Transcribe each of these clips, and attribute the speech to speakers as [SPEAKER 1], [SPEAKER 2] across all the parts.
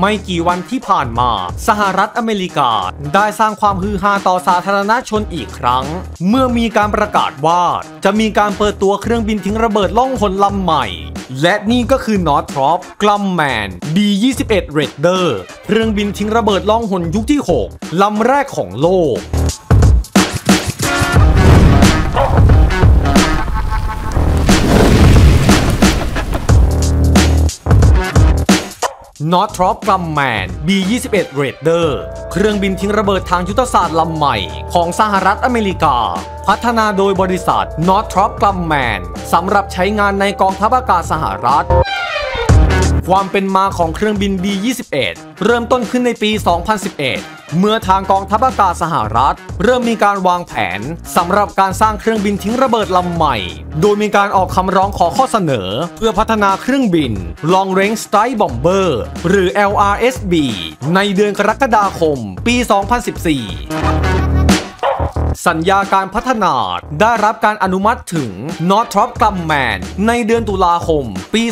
[SPEAKER 1] ไม่กี่วันที่ผ่านมา สหรัฐอเมริกา ได้สร้างความฮือฮาต่อสาธารณชนอีกครั้ง เมื่อมีการประกาศว่า จะมีการเปิดตัวเครื่องบินทิ้งระเบิดล่องหนลำใหม่ และนี่ก็คือนอตทรอปกลัมแมน B21 Raider เครื่องบินทิ้งระเบิดล่องหนยุคที่ 6 ลำแรกของโลก Northrop Grumman B-21 Raider เครื่องบินทิ้งระเบิดทางยุทธศาสตร์ลำใหม่ ของสหรัฐอเมริกา พัฒนาโดยบริษัท Northrop Grumman สำหรับใช้งานในกองทัพอากาศสหรัฐความเป็นมาของเครื่องบิน B-21 เริ่มต้นขึ้นในปี 2011 เมื่อทางกองทัพอากาศสหรัฐ เริ่มมีการวางแผนสำหรับการสร้างเครื่องบินทิ้งระเบิดลำใหม่ โดยมีการออกคำร้องขอข้อเสนอ เพื่อพัฒนาเครื่องบิน Long Range Strike Bomber หรือ LRSB ในเดือนกรกฎาคม ปี 2014 สัญญาการพัฒนา ได้รับการอนุมัติถึง Northrop Grumman ในเดือนตุลาคม ปี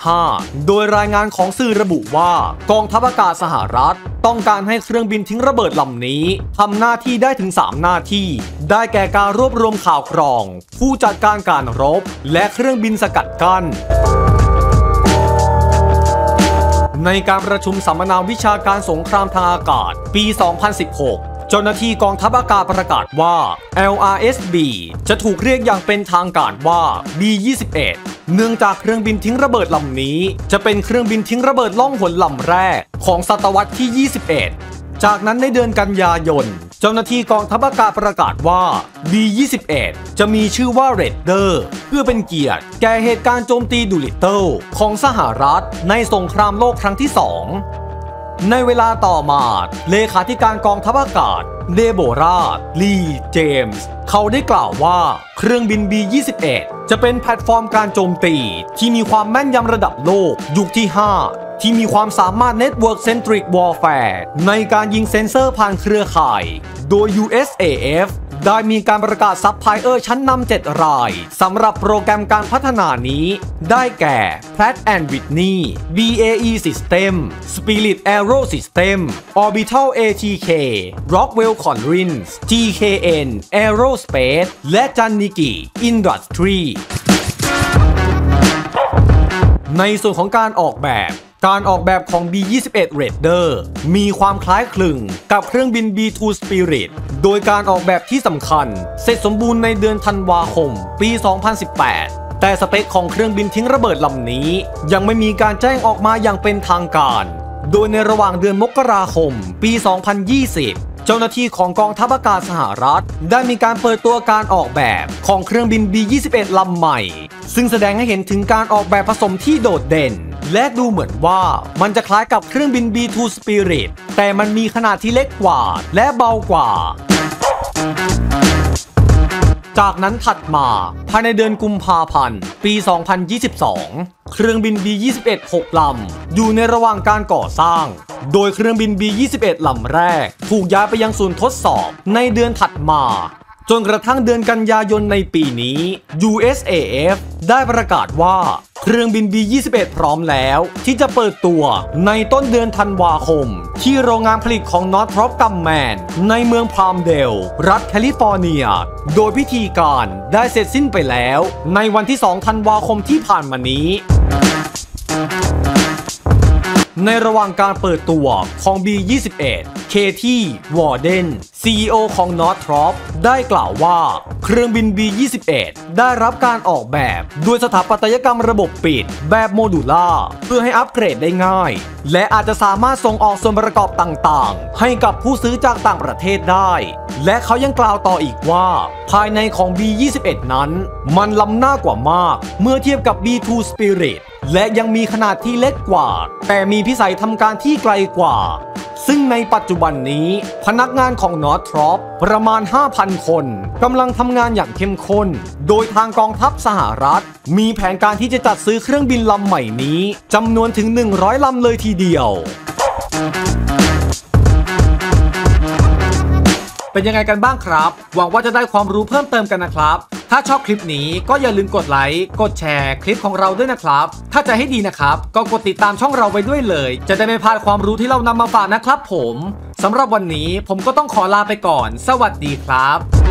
[SPEAKER 1] 2015 โดยรายงานของสื่อระบุว่ากองทัพอากาศสหรัฐ ต้องการให้เครื่องบินทิ้งระเบิดลำนี้ทำหน้าที่ได้ถึง 3 หน้าที่ ได้แก่การรวบรวมข่าวกรอง ผู้จัดการการรบ และเครื่องบินสกัดกั้นในการประชุมสัมมนาวิชาการสงครามทางอากาศ ปี 2016 จ้าหน้าที่กองทัพอากาศประกาศว่า LRSB จะถูกเรียกอย่างเป็นทางการว่า B-21 เนื่องจากเครื่องบินทิ้งระเบิดลำนี้ จะเป็นเครื่องบินทิ้งระเบิดล่องหนลำแรกของศตวรรษที่ 21 จากนั้นในเดือนกันยายน เจ้าหน้าที่กองทัพอากาศประกาศว่า B-21 จะมีชื่อว่า Raider เพื่อเป็นเกียรติ แก่เหตุการณ์โจมตีดูลิตเติลของสหรัฐในสงครามโลกครั้งที่ 2 ในเวลาต่อมา เลขาธิการกองทัพอากาศ เดโบราลีเจมส์ เขาได้กล่าวว่าเครื่องบิน B-21 จะเป็นแพลตฟอร์มการโจมตี ที่มีความแม่นยำระดับโลก ยุคที่ 5 ที่มีความสามารถ Network Centric Warfare ในการยิงเซ็นเซอร์ผ่านเครือข่าย โดย USAF ได้มีการประกาศซับพลายเออร์ชั้นนำ7รายสำหรับโปรแกรมการพัฒนานี้ ได้แก่ Pratt and Whitney BAE System Spirit Aero System Orbital ATK Rockwell Collins TKN Aerospace และ Janiki Industry ในส่วนของการออกแบบ การออกแบบของ B-21 Raider มีความคล้ายคลึงกับเครื่องบิน B-2 Spirit โดยการออกแบบที่สำคัญ เสร็จสมบูรณ์ในเดือนธันวาคม ปี 2018แต่สเปคของเครื่องบินทิ้งระเบิดลำนี้ ยังไม่มีการแจ้งออกมาอย่างเป็นทางการ โดยในระหว่างเดือนมกราคม ปี 2020 เจ้าหน้าที่ของกองทัพอากาศสหรัฐ ได้มีการเปิดตัวการออกแบบของเครื่องบิน B-21 ลำใหม่ ซึ่งแสดงให้เห็นถึงการออกแบบผสมที่โดดเด่น และดูเหมือนว่ามันจะคล้ายกับเครื่องบิน B-2 Spirit แต่มันมีขนาดที่เล็กกว่า และเบากว่า จากนั้นถัดมาภายในเดือนกุมภาพันธ์ ปี 2022 เครื่องบิน B-21 6ลำ อยู่ในระหว่างการก่อสร้าง โดยเครื่องบิน B-21 ลำแรก ถูกย้ายไปยังศูนย์ทดสอบในเดือนถัดมาจนกระทั่งเดือนกันยายนในปีนี้ USAF ได้ประกาศว่า เครื่องบิน B-21 พร้อมแล้ว ที่จะเปิดตัวในต้นเดือนธันวาคม ที่โรงงานผลิตของ Northrop Grumman ในเมืองพามเดล รัฐแคลิฟอร์เนีย โดยพิธีการได้เสร็จสิ้นไปแล้ว ในวันที่ 2 ธันวาคมที่ผ่านมานี้ ในระหว่างการเปิดตัวของ B21 เคที่วอร์เดน CEO ของ Northrop ได้กล่าวว่า เครื่องบิน B21 ได้รับการออกแบบด้วยสถาปัตยกรรมระบบปิด แบบโมดูล่าเพื่อให้อัปเกรดได้ง่าย และอาจจะสามารถส่งออกส่วนประกอบต่างๆ ให้กับผู้ซื้อจากต่างประเทศได้ และเขายังกล่าวต่ออีกว่า ภายในของ B21 นั้น มันล้ำหน้ากว่ามาก เมื่อเทียบกับ B2 Spirit และยังมีขนาดที่เล็กกว่า แต่มีพิสัยทำการที่ไกลกว่า ซึ่งในปัจจุบันนี้ พนักงานของ Northrop ประมาณ 5,000 คนกำลังทำงานอย่างเข้มข้น โดยทางกองทัพสหรัฐ มีแผนการที่จะจัดซื้อเครื่องบินลำใหม่นี้จำนวนถึง 100ลำเลยทีเดียวเป็นยังไงกันบ้างครับ หวังว่าจะได้ความรู้เพิ่มเติมกันนะครับ ถ้าชอบคลิปนี้ก็อย่าลืมกดไลค์ กดแชร์คลิปของเราด้วยนะครับ ถ้าจะให้ดีนะครับ ก็กดติดตามช่องเราไว้ด้วยเลย จะได้ไม่พลาดความรู้ที่เรานำมาฝากนะครับผมสำหรับวันนี้ผมก็ต้องขอลาไปก่อน สวัสดีครับ